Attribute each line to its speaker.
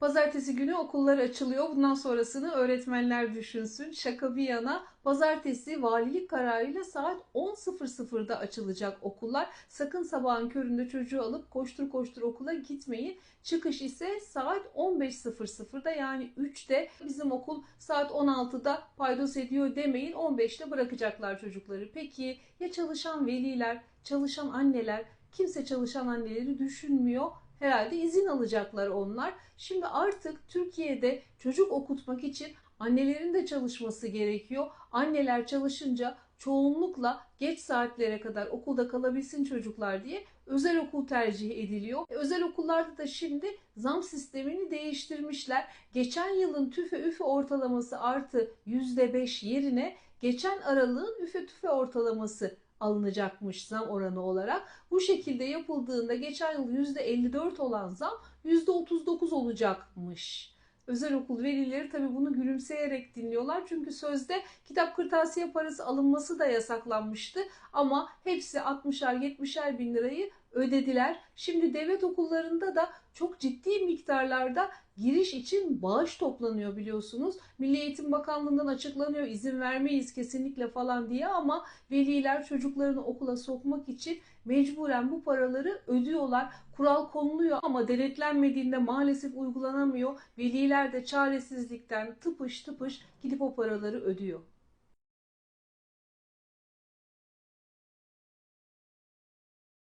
Speaker 1: Pazartesi günü okullar açılıyor. Bundan sonrasını öğretmenler düşünsün. Şaka bir yana pazartesi valilik kararıyla saat 10.00'da açılacak okullar. Sakın sabahın köründe çocuğu alıp koştur koştur okula gitmeyin. Çıkış ise saat 15.00'da yani 3'te bizim okul saat 16'da paydos ediyor demeyin 15'te bırakacaklar çocukları. Peki ya çalışan veliler, çalışan anneler, kimse çalışan anneleri düşünmüyor. Herhalde izin alacaklar onlar. Şimdi artık Türkiye'de çocuk okutmak için annelerin de çalışması gerekiyor. Anneler çalışınca çoğunlukla geç saatlere kadar okulda kalabilsin çocuklar diye özel okul tercih ediliyor. E, Özel okullarda da şimdi zam sistemini değiştirmişler. Geçen yılın tüfe üfe ortalaması artı %5 yerine geçen aralığın üfe tüfe ortalaması alınacakmış zam oranı olarak. Bu şekilde yapıldığında geçen yıl %54 olan zam %39 olacakmış. Özel okul velileri tabii bunu gülümseyerek dinliyorlar. Çünkü sözde kitap kırtasiye parası alınması da yasaklanmıştı. Ama hepsi 60'er 70'er bin lirayı ödediler. Şimdi devlet okullarında da çok ciddi miktarlarda giriş için bağış toplanıyor biliyorsunuz. Milli Eğitim Bakanlığı'ndan açıklanıyor izin vermeyiz kesinlikle falan diye ama veliler çocuklarını okula sokmak için mecburen bu paraları ödüyorlar. Kural konuluyor ama denetlenmediğinde maalesef uygulanamıyor. Veliler de çaresizlikten tıpış tıpış gidip o paraları ödüyor.